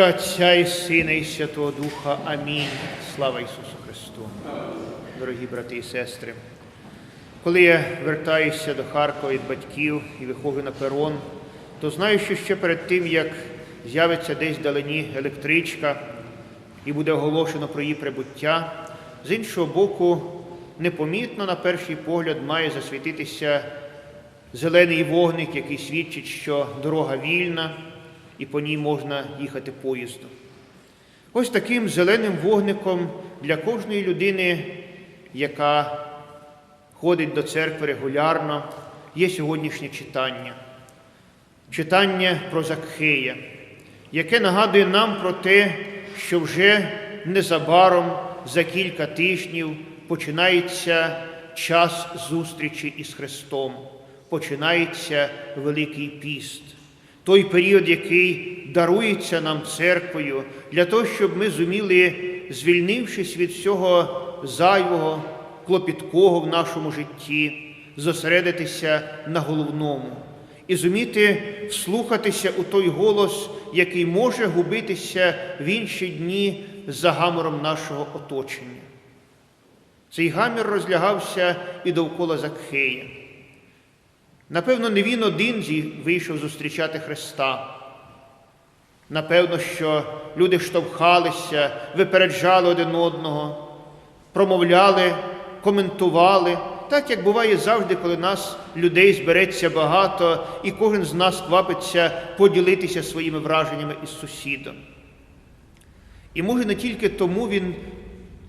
Отця, і Сина, і Святого Духа. Амінь. Слава Ісусу Христу. Дорогі брати і сестри. Коли я вертаюся до Харкова від батьків і виходжу на перон, то знаю, що ще перед тим, як з'явиться десь вдалині електричка і буде оголошено про її прибуття, з іншого боку, непомітно на перший погляд має засвітитися зелений вогник, який свідчить, що дорога вільна і по ній можна їхати поїздом. Ось таким зеленим вогником для кожної людини, яка ходить до церкви регулярно, є сьогоднішнє читання. Читання про Закхея, яке нагадує нам про те, що вже незабаром за кілька тижнів починається час зустрічі із Христом, починається Великий піст. Той період, який дарується нам церквою, для того, щоб ми зуміли, звільнившись від всього зайвого, клопіткого в нашому житті, зосередитися на головному і зуміти вслухатися у той голос, який може губитися в інші дні за гамором нашого оточення. Цей гамір розлягався і довкола Закхея. Напевно, не він один вийшов зустрічати Христа. Напевно, що люди штовхалися, випереджали один одного, промовляли, коментували, так як буває завжди, коли нас людей збереться багато, і кожен з нас квапиться поділитися своїми враженнями із сусідом. І може не тільки тому він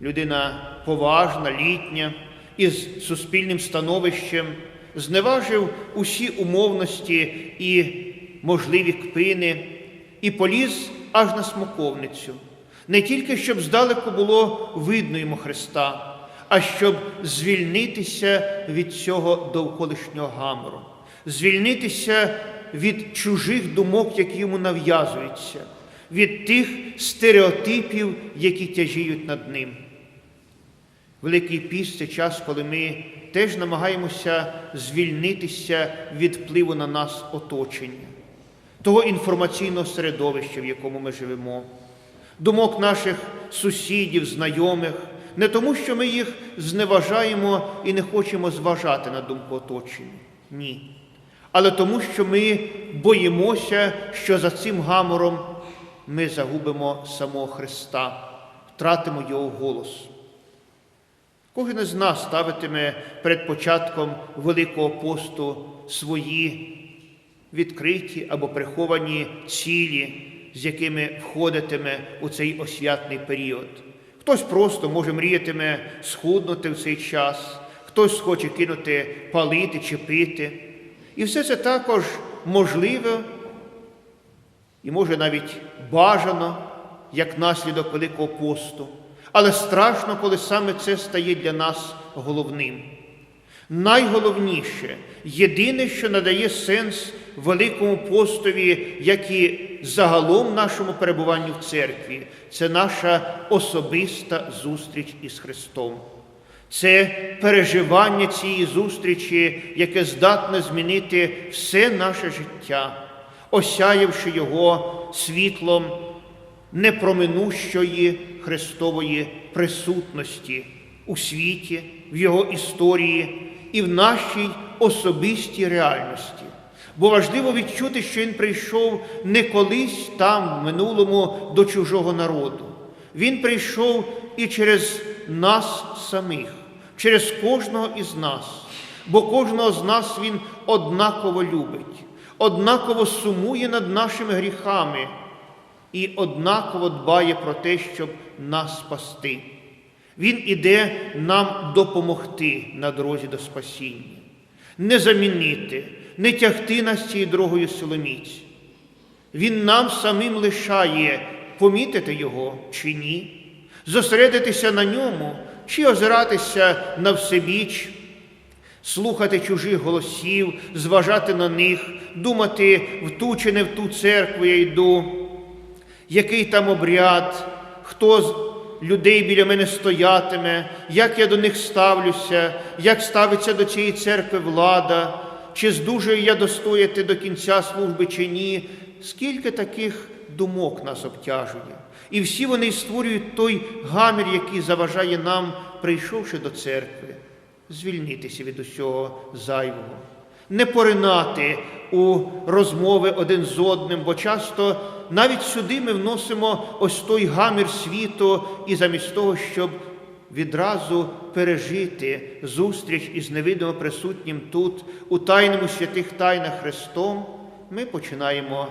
людина поважна, літня, із суспільним становищем, зневажив усі умовності і можливі кпини, і поліз аж на смоковницю, не тільки щоб здалеку було видно йому Христа, а щоб звільнитися від цього довколишнього гамору, звільнитися від чужих думок, які йому нав'язуються, від тих стереотипів, які тяжіють над ним. Великий піст це час, коли ми теж намагаємося звільнитися від впливу на нас оточення, того інформаційного середовища, в якому ми живемо, думок наших сусідів, знайомих, не тому, що ми їх зневажаємо і не хочемо зважати на думку оточення. Ні. Але тому, що ми боїмося, що за цим гамором ми загубимо самого Христа, втратимо Його голос. Кожен із нас ставитиме перед початком Великого посту свої відкриті або приховані цілі, з якими входитиме у цей освятний період. Хтось просто може мріятиме схуднути в цей час, хтось хоче кинути палити чи пити. І все це також можливо і може навіть бажано як наслідок Великого посту. Але страшно, коли саме це стає для нас головним. Найголовніше, єдине, що надає сенс Великому постові, як і загалом нашому перебуванню в церкві, це наша особиста зустріч із Христом. Це переживання цієї зустрічі, яке здатне змінити все наше життя, осяявши його світлом непроминущої Христової присутності у світі, в Його історії і в нашій особистій реальності. Бо важливо відчути, що Він прийшов не колись там, в минулому, до чужого народу. Він прийшов і через нас самих, через кожного із нас, бо кожного з нас Він однаково любить, однаково сумує над нашими гріхами і однаково дбає про те, щоб нас спасти. Він іде нам допомогти на дорозі до спасіння, не замінити, не тягти нас цією дорогою силоміць. Він нам самим лишає помітити Його чи ні, зосередитися на ньому, чи озиратися на всебіч, слухати чужих голосів, зважати на них, думати в ту чи не в ту церкву я йду який там обряд, хто з людей біля мене стоятиме, як я до них ставлюся, як ставиться до цієї церкви влада, чи здужую я достояти до кінця служби чи ні. Скільки таких думок нас обтяжує. І всі вони створюють той гамір, який заважає нам, прийшовши до церкви, звільнитися від усього зайвого, не поринати у розмови один з одним, бо часто навіть сюди ми вносимо ось той гамір світу, і замість того, щоб відразу пережити зустріч із невидимо присутнім тут, у тайному святих тайнах Христом, ми починаємо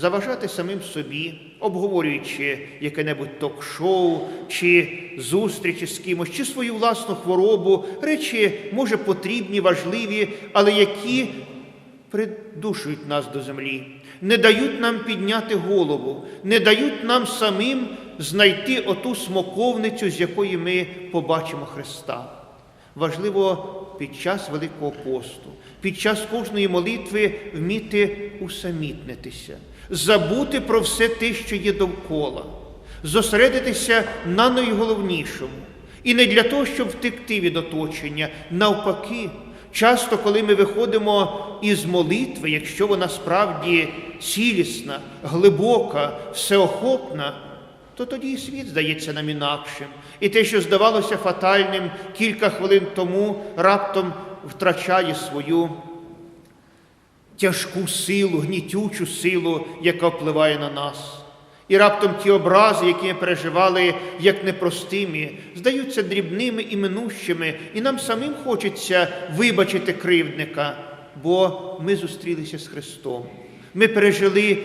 заважати самим собі, обговорюючи яке-небудь ток-шоу, чи зустрічі з кимось, чи свою власну хворобу, речі, може, потрібні, важливі, але які придушують нас до землі, не дають нам підняти голову, не дають нам самим знайти оту смоковницю, з якої ми побачимо Христа. Важливо під час Великого посту, під час кожної молитви вміти усамітнитися, забути про все те, що є довкола, зосередитися на найголовнішому. І не для того, щоб втекти від оточення, навпаки, часто, коли ми виходимо із молитви, якщо вона справді цілісна, глибока, всеохопна, то тоді і світ здається нам інакшим. І те, що здавалося фатальним кілька хвилин тому, раптом втрачає свою тяжку силу, гнітючу силу, яка впливає на нас. І раптом ті образи, які ми переживали як непростими, здаються дрібними і минущими, і нам самим хочеться вибачити кривдника, бо ми зустрілися з Христом. Ми пережили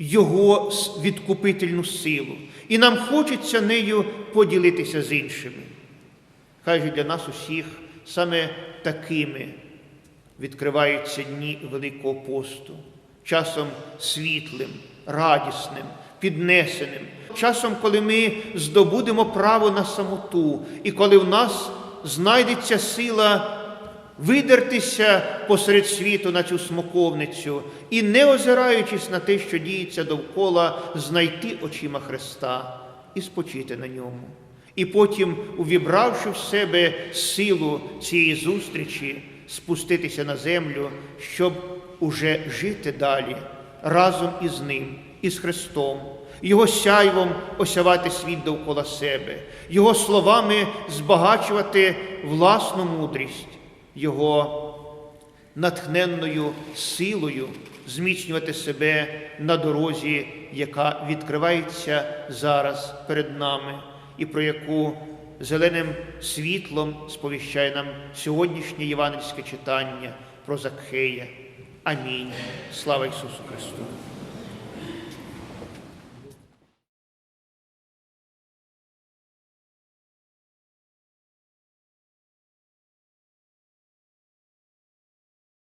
Його відкупительну силу, і нам хочеться нею поділитися з іншими. Хай же для нас усіх саме такими відкриваються дні Великого посту, часом світлим, радісним, піднесеним, часом, коли ми здобудемо право на самоту, і коли в нас знайдеться сила видертися посеред світу на цю смоковницю і, не озираючись на те, що діється довкола, знайти очима Христа і спочити на ньому. І потім, увібравши в себе силу цієї зустрічі, спуститися на землю, щоб уже жити далі разом із Ним, із Христом, Його сяйвом осявати світ довкола себе, Його словами збагачувати власну мудрість, Його натхненною силою зміцнювати себе на дорозі, яка відкривається зараз перед нами, і про яку зеленим світлом сповіщає нам сьогоднішнє євангельське читання про Закхея. Амінь. Слава Ісусу Христу!